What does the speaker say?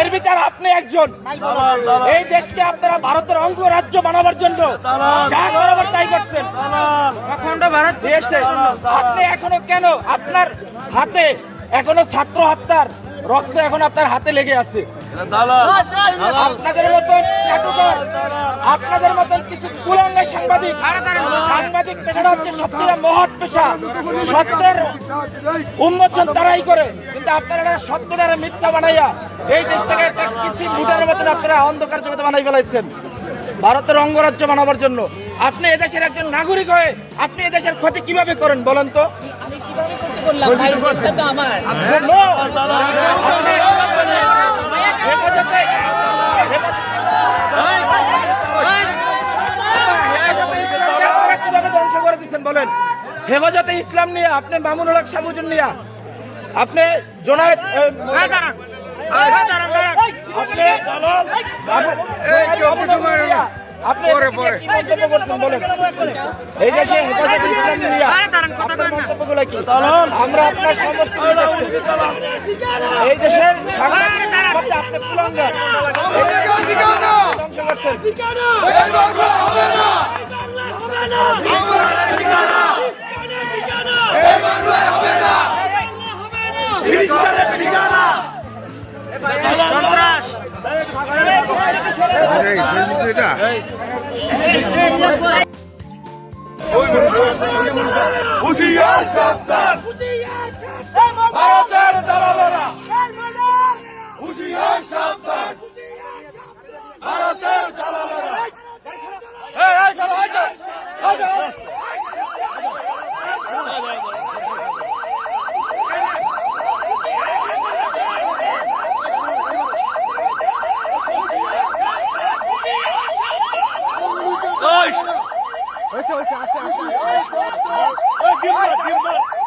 এর ভিতরে আপনি একজন। এই দেশকে আপনারা ভারতের অঙ্গ রাজ্য বানাবার জন্য যা করাবার তাই করছেন। অখণ্ড ভারত দেশে আপনি এখনও কেন আপনার হাতে এখনও ছাত্র হত্যার রক্ত এখন আপনার হাতে লেগে আছে? আপনাদের মতন চাটুকার, আপনাদের মতন কিছু কুলাঙ্গা সাংবাদিক সাংবাদিক পেশাটা হচ্ছে সত্যিটা মহৎ পেশা। সত্যের উন্মোচন তারাই করে। কিন্তু আপনারা সত্যটারে মিথ্যা বানাইয়া এই দেশটাকে একটা কিছু মতন আপনারা অন্ধকার জগতে বানাই ফেলাইছেন। ভারতের অঙ্গরাজ্য বানাবার জন্য। আপনি এদেশের একজন নাগরিক হয়ে আপনি এদেশের ক্ষতি কীভাবে করেন বলেন তো? আমার। করে দিচ্ছেন বলেন হেফাজতে ইসলাম নিয়ে আপনি মামুনুল হক সাবুজুন নিয়ে আপনি জোনায়েদ আপনি এই দেশে হেফাজতে ইসলাম নিয়ে আপনার মন্তব্যগুলো কি? আমরা আপনার সমস্ত এই দেশের আপনি কুলাঙ্গার করছেন হুশিয়ার সাবধান ভারতের দালালেরা। হুশিয়ার সাবধান। ভারতের দালালেরা এই, এই, চলো, এই, চলো, এই, চলো। ডিম মার, ডিম মার।